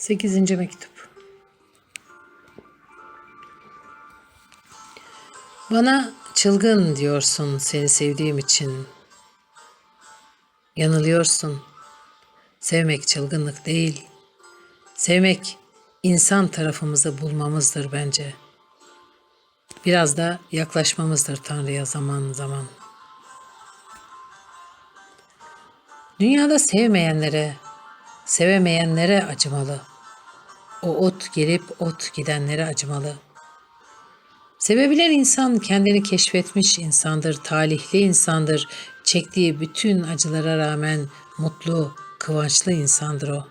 8. mektup. Bana çılgın diyorsun seni sevdiğim için. Yanılıyorsun. Sevmek çılgınlık değil. Sevmek insan tarafımızı bulmamızdır bence. Biraz da yaklaşmamızdır Tanrı'ya zaman zaman. Dünyada sevmeyenlere, sevemeyenlere acımalı. O ot gelip ot gidenlere acımalı. Sevebilen insan kendini keşfetmiş insandır, talihli insandır. Çektiği bütün acılara rağmen mutlu, kıvançlı insandır o.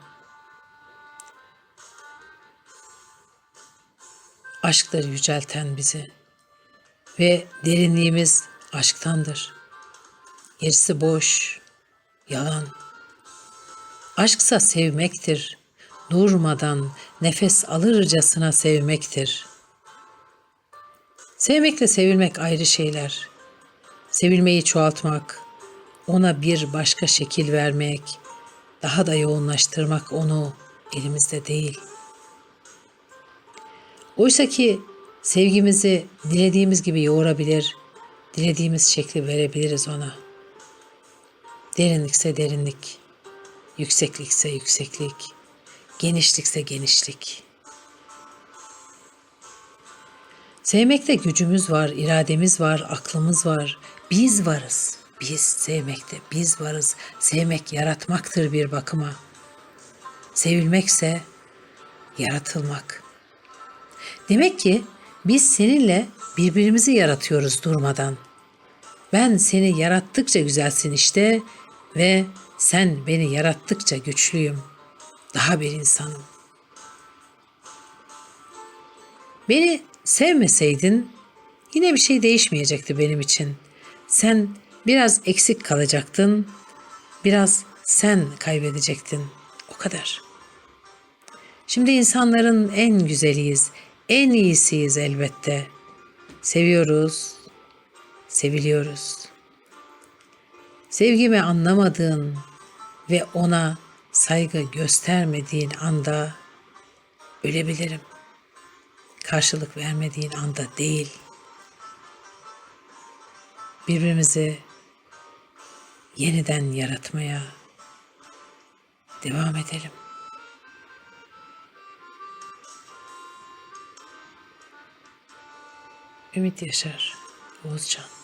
Aşktır yücelten bizi ve derinliğimiz aşktandır. Gerisi boş, yalan. Aşksa sevmektir. Durmadan nefes alırcasına sevmektir. Sevmekle sevilmek ayrı şeyler. Sevilmeyi çoğaltmak, ona bir başka şekil vermek, daha da yoğunlaştırmak onu elimizde değil. Oysa ki sevgimizi dilediğimiz gibi yoğurabilir, dilediğimiz şekli verebiliriz ona. Derinlikse derinlik, yükseklikse yükseklik, genişlikse genişlik. Sevmekte gücümüz var, irademiz var, aklımız var. Biz varız. Biz sevmekte, biz varız. Sevmek yaratmaktır bir bakıma. Sevilmekse yaratılmak. Demek ki biz seninle birbirimizi yaratıyoruz durmadan. Ben seni yarattıkça güzelsin işte ve sen beni yarattıkça güçlüyüm. Daha bir insanım. Beni sevmeseydin yine bir şey değişmeyecekti benim için. Sen biraz eksik kalacaktın, biraz sen kaybedecektin. O kadar. Şimdi insanların en güzeliyiz, en iyisiyiz elbette. Seviyoruz, seviliyoruz. Sevgimi anlamadığın ve ona saygı göstermediğin anda ölebilirim. Karşılık vermediğin anda değil. Birbirimizi yeniden yaratmaya devam edelim. Ümit Yaşar, Oğuzcan.